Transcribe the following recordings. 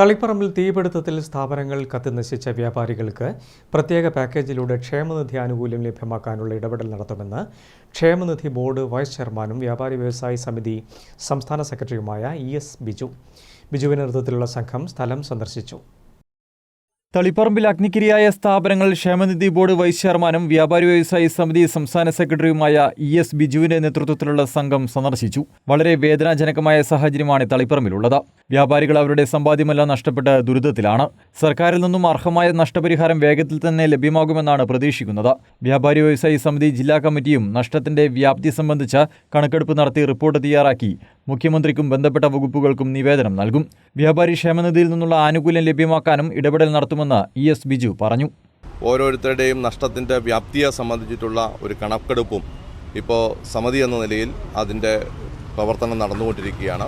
തളിപ്പറമ്പിൽ തീപിടുത്തത്തിൽ സ്ഥാപനങ്ങൾ കത്തിനശിച്ച വ്യാപാരികൾക്ക് പ്രത്യേക പാക്കേജിലൂടെ ക്ഷേമനിധി ആനുകൂല്യം ലഭ്യമാക്കാനുള്ള ഇടപെടൽ നടത്തുമെന്ന് ക്ഷേമനിധി ബോർഡ് വൈസ് ചെയർമാനും വ്യാപാരി വ്യവസായി സമിതി സംസ്ഥാന സെക്രട്ടറിയുമായ ഇ എസ് ബിജു. ബിജുവിന്റെ നേതൃത്വത്തിലുള്ള സംഘം സ്ഥലം സന്ദർശിച്ചു. തളിപ്പറമ്പിൽ അഗ്നിക്കിരിയായ സ്ഥാപനങ്ങൾ ക്ഷേമനിധി ബോർഡ് വൈസ് ചെയർമാനും വ്യാപാരി വ്യവസായി സമിതി സംസ്ഥാന സെക്രട്ടറിയുമായ ഇ എസ് ബിജുവിന്റെ നേതൃത്വത്തിലുള്ള സംഘം സന്ദർശിച്ചു. വളരെ വേദനാജനകമായ സാഹചര്യമാണ് തളിപ്പറമ്പിലുള്ളത്. വ്യാപാരികൾ അവരുടെ സമ്പാദ്യമെല്ലാം നഷ്ടപ്പെട്ട ദുരിതത്തിലാണ്. സർക്കാരിൽ നിന്നും അർഹമായ നഷ്ടപരിഹാരം വേഗത്തിൽ തന്നെ ലഭ്യമാകുമെന്നാണ് പ്രതീക്ഷിക്കുന്നത്. വ്യാപാരി വ്യവസായി സമിതി ജില്ലാ കമ്മിറ്റിയും നഷ്ടത്തിന്റെ വ്യാപ്തി സംബന്ധിച്ച കണക്കെടുപ്പ് നടത്തി റിപ്പോർട്ട് തയ്യാറാക്കി മുഖ്യമന്ത്രിക്കും ബന്ധപ്പെട്ട വകുപ്പുകൾക്കും നിവേദനം നൽകും. വ്യാപാരി ക്ഷേമനിധിയിൽ നിന്നുള്ള ആനുകൂല്യം ലഭ്യമാക്കാനും ഇടപെടൽ നടത്തുമെന്ന് ഇ എസ് ബിജു പറഞ്ഞു. ഓരോരുത്തരുടെയും നഷ്ടത്തിന്റെ വ്യാപ്തിയെ സംബന്ധിച്ചിട്ടുള്ള ഒരു കണക്കെടുപ്പും ഇപ്പോൾ സമിതി എന്ന നിലയിൽ അതിന്റെ പ്രവർത്തനം നടന്നുകൊണ്ടിരിക്കുകയാണ്.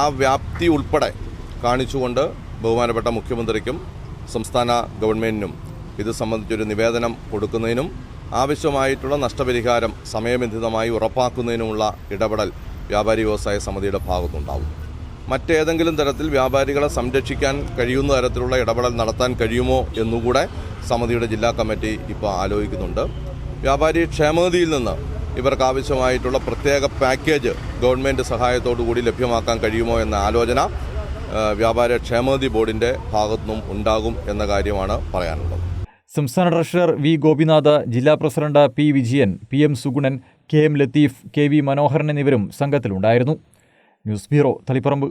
ആ വ്യാപ്തി ഉൾപ്പെടെ കാണിച്ചുകൊണ്ട് ബഹുമാനപ്പെട്ട മുഖ്യമന്ത്രിക്കും സംസ്ഥാന ഗവൺമെന്റിനും ഇത് സംബന്ധിച്ചൊരു നിവേദനം കൊടുക്കുന്നതിനും ആവശ്യമായിട്ടുള്ള നഷ്ടപരിഹാരം സമയബന്ധിതമായി ഉറപ്പാക്കുന്നതിനുമുള്ള ഇടപെടൽ വ്യാപാരി വ്യവസായ സമിതിയുടെ ഭാഗത്തുണ്ടാവും. മറ്റേതെങ്കിലും തരത്തിൽ വ്യാപാരികളെ സംരക്ഷിക്കാൻ കഴിയുന്ന തരത്തിലുള്ള ഇടപെടൽ നടത്താൻ കഴിയുമോ എന്നുകൂടെ സമിതിയുടെ ജില്ലാ കമ്മിറ്റി ഇപ്പോൾ ആലോചിക്കുന്നുണ്ട്. വ്യാപാരി ക്ഷേമനിധിയിൽ നിന്ന് ഇവർക്ക് ആവശ്യമായിട്ടുള്ള പ്രത്യേക പാക്കേജ് ഗവൺമെന്റ് സഹായത്തോടു കൂടി ലഭ്യമാക്കാൻ കഴിയുമോ എന്ന ആലോചന വ്യാപാര ക്ഷേമനിധി ബോർഡിന്റെ ഭാഗത്തുനിന്നും ഉണ്ടാകും എന്ന കാര്യമാണ് പറയാനുള്ളത്. സംസ്ഥാന ട്രഷറർ വി ഗോപിനാഥ് ജില്ലാ president P Vijayan P M Sugunan K M Latheef K V Manoharan എന്നിവരും സംഘത്തിലുണ്ടായിരുന്നു. News bureau Taliparamba.